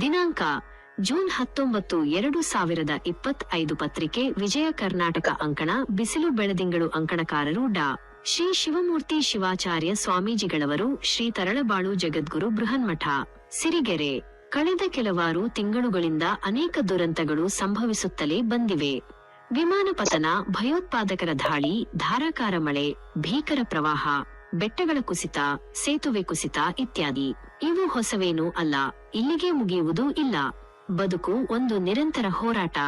ದಿನಾಂಕ ಜೂನ್ ಹತ್ತೊಂಬತ್ತು ಎರಡು ಸಾವಿರದ ಇಪ್ಪತ್ತೈದು ಪತ್ರಿಕೆ ವಿಜಯ ಕರ್ನಾಟಕ ಅಂಕಣ ಬಿಸಿಲು ಬೆಳದಿಂಗಳು ಅಂಕಣಕಾರರು ಡಾ. ಶ್ರೀ ಶಿವಮೂರ್ತಿ ಶಿವಾಚಾರ್ಯ ಸ್ವಾಮೀಜಿಗಳವರು ಶ್ರೀ ತರಳಬಾಳು ಜಗದ್ಗುರು ಬೃಹನ್ಮಠ. ಸಿರಿಗೆರೆ ಕಳೆದ ಕೆಲವಾರು ತಿಂಗಳುಗಳಿಂದ ಅನೇಕ ದುರಂತಗಳು ಸಂಭವಿಸುತ್ತಲೇ ಬಂದಿವೆ. ವಿಮಾನ ಪತನ ಭಯೋತ್ಪಾದಕರ ದಾಳಿ, ಧಾರಾಕಾರ ಮಳೆ, ಭೀಕರ ಪ್ರವಾಹ. ಬೆಟ್ಟಗಳ ಕುಸಿತ, ಸೇತುವೆ ಕುಸಿತ ಇತ್ಯಾದಿ. ಇವು ಹೊಸವೇನೂ ಅಲ್ಲ, ಇಲ್ಲಿಗೆ ಮುಗಿಯುವುದೂ ಇಲ್ಲ. ಬದುಕು ಒಂದು ನಿರಂತರ ಹೋರಾಟ.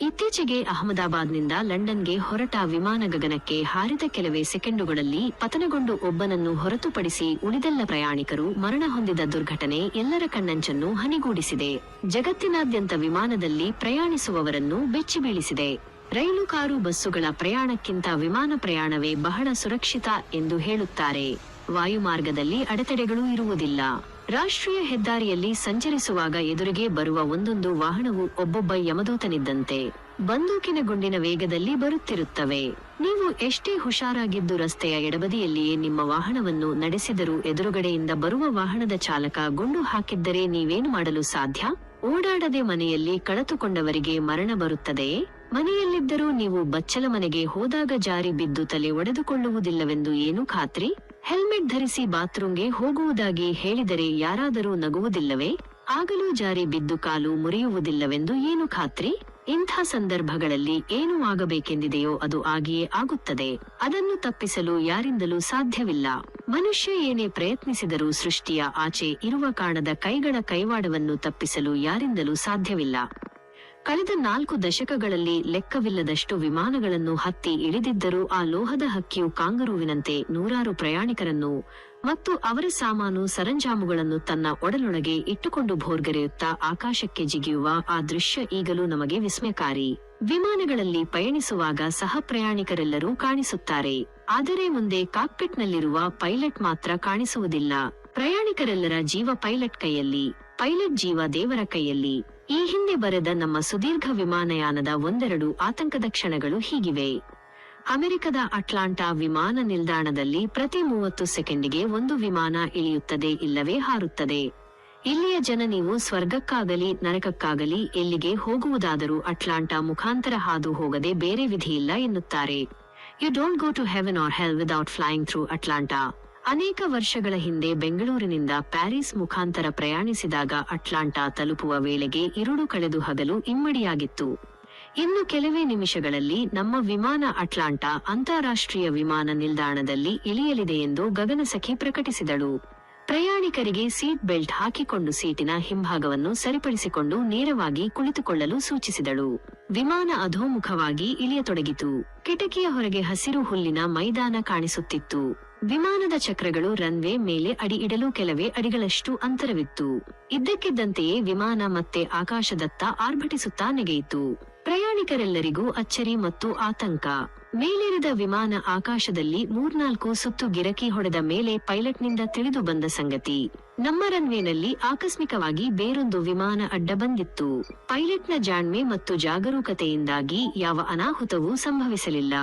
ಇತ್ತೀಚೆಗೆ ಅಹಮದಾಬಾದ್ನಿಂದ ಲಂಡನ್ಗೆ ಹೊರಟ ವಿಮಾನ ಗಗನಕ್ಕೆ ಹಾರಿದ ಕೆಲವೇ ಸೆಕೆಂಡುಗಳಲ್ಲಿ ಪತನಗೊಂಡು ಒಬ್ಬನನ್ನು ಹೊರತುಪಡಿಸಿ ಉಳಿದೆಲ್ಲ ಪ್ರಯಾಣಿಕರು ಮರಣ ಹೊಂದಿದ ದುರ್ಘಟನೆ ಎಲ್ಲರ ಕಣ್ಣಂಚನ್ನು ಹನಿಗೂಡಿಸಿದೆ. ಜಗತ್ತಿನಾದ್ಯಂತ ವಿಮಾನದಲ್ಲಿ ಪ್ರಯಾಣಿಸುವವರನ್ನು ಬೆಚ್ಚಿ ಬೀಳಿಸಿದೆ ರೈಲು ಕಾರು ಬಸ್ಸುಗಳ ಪ್ರಯಾಣಕ್ಕಿಂತ ವಿಮಾನ ಪ್ರಯಾಣವೇ ಬಹಳ ಸುರಕ್ಷಿತ ಎಂದು ಹೇಳುತ್ತಾರೆ. ವಾಯುಮಾರ್ಗದಲ್ಲಿ ಅಡೆತಡೆಗಳು ಇರುವುದಿಲ್ಲ. ರಾಷ್ಟ್ರೀಯ ಹೆದ್ದಾರಿಯಲ್ಲಿ ಸಂಚರಿಸುವಾಗ ಎದುರಿಗೆ ಬರುವ ಒಂದೊಂದು ವಾಹನವು ಒಬ್ಬೊಬ್ಬ ಯಮದೂತನಿದ್ದಂತೆ ಬಂದೂಕಿನ ಗುಂಡಿನ ವೇಗದಲ್ಲಿ ಬರುತ್ತಿರುತ್ತವೆ. ನೀವು ಎಷ್ಟೇ ಹುಷಾರಾಗಿದ್ದು ರಸ್ತೆಯ ಎಡಬದಿಯಲ್ಲಿಯೇ ನಿಮ್ಮ ವಾಹನವನ್ನು ನಡೆಸಿದರೂ ಎದುರುಗಡೆಯಿಂದ ಬರುವ ವಾಹನದ ಚಾಲಕ ಗುಂಡು ಹಾಕಿದ್ದರೆ ನೀವೇನು ಮಾಡಲು ಸಾಧ್ಯ? ಓಡಾಡದೆ ಮನೆಯಲ್ಲಿ ಕಳೆದುಕೊಂಡವರಿಗೆ ಮರಣ ಬರುತ್ತದೆಯೇ? ಮನೆಯಲ್ಲಿದ್ದರೂ ನೀವು ಬಚ್ಚಲ ಮನೆಗೆ ಹೋದಾಗ ಜಾರಿ ಬಿದ್ದು ತಲೆ ಒಡೆದುಕೊಳ್ಳುವುದಿಲ್ಲವೆಂದು ಏನು ಖಾತ್ರಿ? ಹೆಲ್ಮೆಟ್ ಧರಿಸಿ ಬಾತ್ರೂಮ್ಗೆ ಹೋಗುವುದಾಗಿ ಹೇಳಿದರೆ ಯಾರಾದರೂ ನಗುವುದಿಲ್ಲವೇ? ಆಗಲೂ ಜಾರಿ ಬಿದ್ದು ಕಾಲು ಮುರಿಯುವುದಿಲ್ಲವೆಂದು ಏನು ಖಾತ್ರಿ? ಇಂಥ ಸಂದರ್ಭಗಳಲ್ಲಿ ಏನು ಆಗಬೇಕೆಂದಿದೆಯೋ ಅದು ಆಗಿಯೇ ಆಗುತ್ತದೆ. ಅದನ್ನು ತಪ್ಪಿಸಲು ಯಾರಿಂದಲೂ ಸಾಧ್ಯವಿಲ್ಲ. ಮನುಷ್ಯ ಏನೇ ಪ್ರಯತ್ನಿಸಿದರೂ ಸೃಷ್ಟಿಯ ಆಚೆ ಇರುವ ಕಾಣದ ಕೈಗಳ ಕೈವಾಡವನ್ನು ತಪ್ಪಿಸಲು ಯಾರಿಂದಲೂ ಸಾಧ್ಯವಿಲ್ಲ. ಕಳೆದ ನಾಲ್ಕು ದಶಕಗಳಲ್ಲಿ ಲೆಕ್ಕವಿಲ್ಲದಷ್ಟು ವಿಮಾನಗಳನ್ನು ಹತ್ತಿ ಇಳಿದಿದ್ದರೂ ಆ ಲೋಹದ ಹಕ್ಕಿಯು ಕಾಂಗರುವಿನಂತೆ ನೂರಾರು ಪ್ರಯಾಣಿಕರನ್ನು ಮತ್ತು ಅವರ ಸಾಮಾನು ಸರಂಜಾಮುಗಳನ್ನು ತನ್ನ ಒಡಲೊಳಗೆ ಇಟ್ಟುಕೊಂಡು ಭೋರ್ಗರೆಯುತ್ತಾ ಆಕಾಶಕ್ಕೆ ಜಿಗಿಯುವ ಆ ದೃಶ್ಯ ಈಗಲೂ ನಮಗೆ ವಿಸ್ಮಯಕಾರಿ. ವಿಮಾನಗಳಲ್ಲಿ ಪಯಣಿಸುವಾಗ ಸಹ ಪ್ರಯಾಣಿಕರೆಲ್ಲರೂ ಕಾಣಿಸುತ್ತಾರೆ. ಆದರೆ ಮುಂದೆ ಕಾಕ್ಪಿಟ್ನಲ್ಲಿರುವ ಪೈಲಟ್ ಮಾತ್ರ ಕಾಣಿಸುವುದಿಲ್ಲ. ಪ್ರಯಾಣಿಕರೆಲ್ಲರ ಜೀವ ಪೈಲಟ್ ಕೈಯಲ್ಲಿ, ಪೈಲಟ್ ಜೀವ ದೇವರ ಕೈಯಲ್ಲಿ. ಈ ಹಿಂದೆ ಬರೆದ ನಮ್ಮ ಸುದೀರ್ಘ ವಿಮಾನಯಾನದ ಒಂದೆರಡು ಆತಂಕದ ಕ್ಷಣಗಳು ಹೀಗಿವೆ. ಅಮೆರಿಕದ ಅಟ್ಲಾಂಟಾ ವಿಮಾನ ನಿಲ್ದಾಣದಲ್ಲಿ ಪ್ರತಿ ಮೂವತ್ತು ಸೆಕೆಂಡಿಗೆ ಒಂದು ವಿಮಾನ ಇಳಿಯುತ್ತದೆ ಇಲ್ಲವೇ ಹಾರುತ್ತದೆ. ಇಲ್ಲಿಯ ಜನ ನೀವು ಸ್ವರ್ಗಕ್ಕಾಗಲಿ, ನರಕಕ್ಕಾಗಲಿ, ಎಲ್ಲಿಗೆ ಹೋಗುವುದಾದರೂ ಅಟ್ಲಾಂಟಾ ಮುಖಾಂತರ ಹಾದು ಹೋಗದೆ ಬೇರೆ ವಿಧಿಯಿಲ್ಲ ಎನ್ನುತ್ತಾರೆ. You don't go to heaven or hell without flying through Atlanta ಅನೇಕ ವರ್ಷಗಳ ಹಿಂದೆ ಬೆಂಗಳೂರಿನಿಂದ ಪ್ಯಾರಿಸ್ ಮುಖಾಂತರ ಪ್ರಯಾಣಿಸಿದಾಗ ಅಟ್ಲಾಂಟಾ ತಲುಪುವ ವೇಳೆಗೆ ಇರುಳು ಕಳೆದು ಹಗಲು ಇಮ್ಮಡಿಯಾಗಿತ್ತು. ಇನ್ನು ಕೆಲವೇ ನಿಮಿಷಗಳಲ್ಲಿ ನಮ್ಮ ವಿಮಾನ ಅಟ್ಲಾಂಟಾ ಅಂತಾರಾಷ್ಟ್ರೀಯ ವಿಮಾನ ನಿಲ್ದಾಣದಲ್ಲಿ ಇಳಿಯಲಿದೆ ಎಂದು ಗಗನಸಖಿ ಪ್ರಕಟಿಸಿದಳು. ಪ್ರಯಾಣಿಕರಿಗೆ ಸೀಟ್ ಬೆಲ್ಟ್ ಹಾಕಿಕೊಂಡು ಸೀಟಿನ ಹಿಂಭಾಗವನ್ನು ಸರಿಪಡಿಸಿಕೊಂಡು ನೇರವಾಗಿ ಕುಳಿತುಕೊಳ್ಳಲು ಸೂಚಿಸಿದಳು. ವಿಮಾನ ಅಧೋಮುಖವಾಗಿ ಇಳಿಯತೊಡಗಿತು. ಕಿಟಕಿಯ ಹೊರಗೆ ಹಸಿರು ಹುಲ್ಲಿನ ಮೈದಾನ ಕಾಣಿಸುತ್ತಿತ್ತು. ವಿಮಾನದ ಚಕ್ರಗಳು ರನ್ವೇ ಮೇಲೆ ಅಡಿ ಇಡಲು ಕೆಲವೇ ಅಡಿಗಳಷ್ಟು ಅಂತರವಿತ್ತು. ಇದ್ದಕ್ಕಿದ್ದಂತೆಯೇ ವಿಮಾನ ಮತ್ತೆ ಆಕಾಶದತ್ತ ಆರ್ಭಟಿಸುತ್ತಾ ನೆಗೆಯಿತು. ಪ್ರಯಾಣಿಕರೆಲ್ಲರಿಗೂ ಅಚ್ಚರಿ ಮತ್ತು ಆತಂಕ. ಮೇಲಿರಿದ ವಿಮಾನ ಆಕಾಶದಲ್ಲಿ ಮೂರ್ನಾಲ್ಕು ಸುತ್ತು ಗಿರಕಿ ಹೊಡೆದ ಮೇಲೆ ಪೈಲಟ್ನಿಂದ ತಿಳಿದು ಬಂದ ಸಂಗತಿ. ನಮ್ಮ ರನ್ವೇನಲ್ಲಿ ಆಕಸ್ಮಿಕವಾಗಿ ಬೇರೊಂದು ವಿಮಾನ ಅಡ್ಡ ಬಂದಿತ್ತು. ಪೈಲಟ್ನ ಜಾಣ್ಮೆ ಮತ್ತು ಜಾಗರೂಕತೆಯಿಂದಾಗಿ ಯಾವ ಅನಾಹುತವೂ ಸಂಭವಿಸಲಿಲ್ಲ.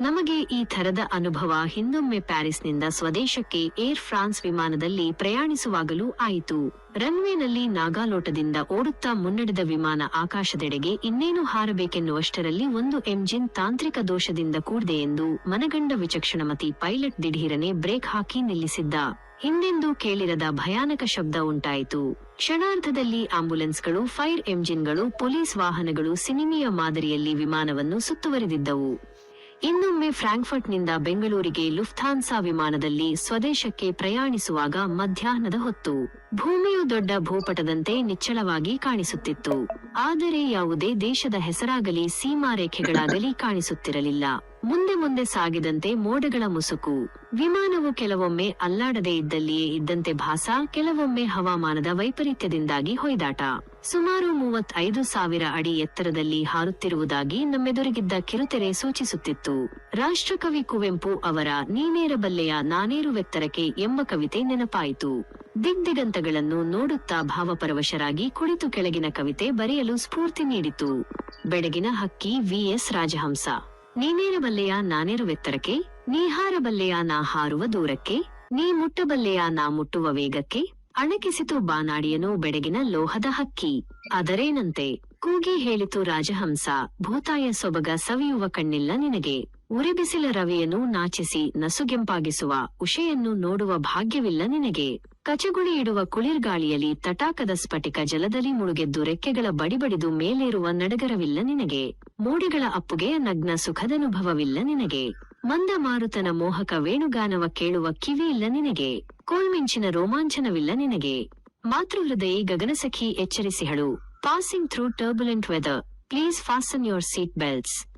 ನಮಗೆ ಈ ಥರದ ಅನುಭವ ಹಿಂದೊಮ್ಮೆ ಪ್ಯಾರಿಸ್ನಿಂದ ಸ್ವದೇಶಕ್ಕೆ ಏರ್ ಫ್ರಾನ್ಸ್ ವಿಮಾನದಲ್ಲಿ ಪ್ರಯಾಣಿಸುವಾಗಲೂ ಆಯಿತು. ರನ್ವೇನಲ್ಲಿ ನಾಗಾಲೋಟದಿಂದ ಓಡುತ್ತಾ ಮುನ್ನಡೆದ ವಿಮಾನ ಆಕಾಶದೆಡೆಗೆ ಇನ್ನೇನು ಹಾರಬೇಕೆನ್ನುವಷ್ಟರಲ್ಲಿ ಒಂದು ಎಂಜಿನ್ ತಾಂತ್ರಿಕ ದೋಷದಿಂದ ಕೂಡಿದೆ ಎಂದು ಮನಗಂಡ ವಿಚಕ್ಷಣಮತಿ ಪೈಲಟ್ ದಿಢೀರನೆ ಬ್ರೇಕ್ ಹಾಕಿ ನಿಲ್ಲಿಸಿದ್ದ. ಹಿಂದೆಂದೂ ಕೇಳಿರದ ಭಯಾನಕ ಶಬ್ದ ಉಂಟಾಯಿತು. ಕ್ಷಣಾರ್ಧದಲ್ಲಿ ಆಂಬ್ಯುಲೆನ್ಸ್ಗಳು ಫೈರ್ ಎಂಜಿನ್ಗಳು, ಪೊಲೀಸ್ ವಾಹನಗಳು ಸಿನಿಮೀಯ ಮಾದರಿಯಲ್ಲಿ ವಿಮಾನವನ್ನು ಸುತ್ತುವರಿದಿದ್ದವು. ಇನ್ನೊಮ್ಮೆ ಫ್ರಾಂಕ್ಫರ್ಟ್ನಿಂದ ಬೆಂಗಳೂರಿಗೆ ಲುಫ್ಥಾನ್ಸಾ ವಿಮಾನದಲ್ಲಿ ಸ್ವದೇಶಕ್ಕೆ ಪ್ರಯಾಣಿಸುವಾಗ ಮಧ್ಯಾಹ್ನದ ಹೊತ್ತು. ಭೂಮಿಯು ದೊಡ್ಡ ಭೂಪಟದಂತೆ ನಿಚ್ಚಳವಾಗಿ ಕಾಣಿಸುತ್ತಿತ್ತು. ಆದರೆ ಯಾವುದೇ ದೇಶದ ಹೆಸರಾಗಲಿ ಸೀಮಾರೇಖೆಗಳಾಗಲಿ ಕಾಣಿಸುತ್ತಿರಲಿಲ್ಲ. ಮುಂದೆ ಮುಂದೆ ಸಾಗಿದಂತೆ ಮೋಡಗಳ ಮುಸುಕು. ವಿಮಾನವು ಕೆಲವೊಮ್ಮೆ ಅಲ್ಲಾಡದೇ ಇದ್ದಲ್ಲಿಯೇ ಇದ್ದಂತೆ ಭಾಸ, ಕೆಲವೊಮ್ಮೆ ಹವಾಮಾನದ ವೈಪರೀತ್ಯದಿಂದಾಗಿ ಹೊಯ್ದಾಟ. ಸುಮಾರು ಮೂವತ್ತೈದು ಸಾವಿರ ಅಡಿ ಎತ್ತರದಲ್ಲಿ ಹಾರುತ್ತಿರುವುದಾಗಿ ನಮ್ಮೆದುರಿಗಿದ್ದ ಕಿರುತೆರೆ ಸೂಚಿಸುತ್ತಿತ್ತು. ರಾಷ್ಟ್ರಕವಿ ಕುವೆಂಪು ಅವರ ನೀನೇರಬಲ್ಲೆಯ ನಾನೇರುವೆತ್ತರಕ್ಕೆ ಎಂಬ ಕವಿತೆ ನೆನಪಾಯಿತು. ದಿಗ್ದಿಗಂತಗಳನ್ನು ನೋಡುತ್ತಾ ಭಾವಪರವಶರಾಗಿ ಕುಳಿತು ಕೆಳಗಿನ ಕವಿತೆ ಬರೆಯಲು ಸ್ಫೂರ್ತಿ ನೀಡಿತು. ಬೆಳಗಿನ ಹಕ್ಕಿ ವಿಎಸ್ ರಾಜಹಂಸ. ನೀನೇರಬಲ್ಲೆಯ ನಾನಿರುವೆತ್ತರಕ್ಕೆ ನೀ ಹಾರಬಲ್ಲೆಯ ನಾ ಹಾರುವ ದೂರಕ್ಕೆ? ನೀ ಮುಟ್ಟಬಲ್ಲೆಯ ನಾ ಮುಟ್ಟುವ ವೇಗಕ್ಕೆ? ಅಣಕಿಸಿತು ಬಾನಾಡಿಯನು ಬೆಡಗಿನ ಲೋಹದ ಹಕ್ಕಿ. ಅದರೇನಂತೆ? ಕೂಗಿ ಹೇಳಿತು ರಾಜಹಂಸ, ಭೂತಾಯ ಸೊಬಗ ಸವಿಯುವ ಕಣ್ಣಿಲ್ಲ ನಿನಗೆ. ಉರಿಬಿಸಿಲ ರವೆಯನ್ನು ನಾಚಿಸಿ ನಸುಗೆಂಪಾಗಿಸುವ ಉಷೆಯನ್ನು ನೋಡುವ ಭಾಗ್ಯವಿಲ್ಲ ನಿನಗೆ. ಕಚಗುಳಿ ಇಡುವ ಕುಳಿರ್ಗಾಳಿಯಲ್ಲಿ ತಟಾಕದ ಸ್ಫಟಿಕ ಜಲದಲ್ಲಿ ಮುಳುಗೆದ್ದು ರೆಕ್ಕೆಗಳ ಬಡಿಬಡಿದು ಮೇಲೇರುವ ನಡಗರವಿಲ್ಲ ನಿನಗೆ. ಮೋಡಿಗಳ ಅಪ್ಪುಗೆ ನಗ್ನ ಸುಖದನುಭವವಿಲ್ಲ ನಿನಗೆ. ಮಂದ ಮಾರುತನ ಮೋಹಕ ವೇಣುಗಾನವ ಕೇಳುವ ಕಿವಿಯಿಲ್ಲ ನಿನಗೆ. ಕೋಲ್ಮಿಂಚಿನ ರೋಮಾಂಚನವಿಲ್ಲ ನಿನಗೆ. ಮಾತೃಹೃದಯಿ ಗಗನಸಖಿ ಎಚ್ಚರಿಸಿಹಳು. Passing through turbulent weather. Please fasten your seat belts.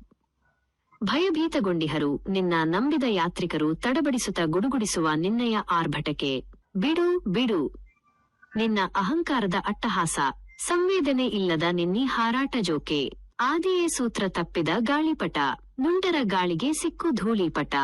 ಭಯಭೀತಗೊಂಡಿಹರು. ನಿನ್ನ ನಂಬಿದ ಯಾತ್ರಿಕರು ತಡಬಡಿಸುತ್ತ ಗುಡುಗುಡಿಸುವ ನಿನ್ನಯ ಆರ್ಭಟಕ್ಕೆ. ಬಿಡು ಬಿಡು. ನಿನ್ನ ಅಹಂಕಾರದ ಅಟ್ಟಹಾಸ, ಸಂವೇದನೆ ಇಲ್ಲದ ನಿನ್ನಿ ಹಾರಾಟ ಜೋಕೆ. ಆದಿಯೇ ಸೂತ್ರ ತಪ್ಪಿದ ಗಾಳಿಪಟ ನುಂಡರ ಗಾಳಿಗೆ ಸಿಕ್ಕು ಧೂಳಿಪಟ.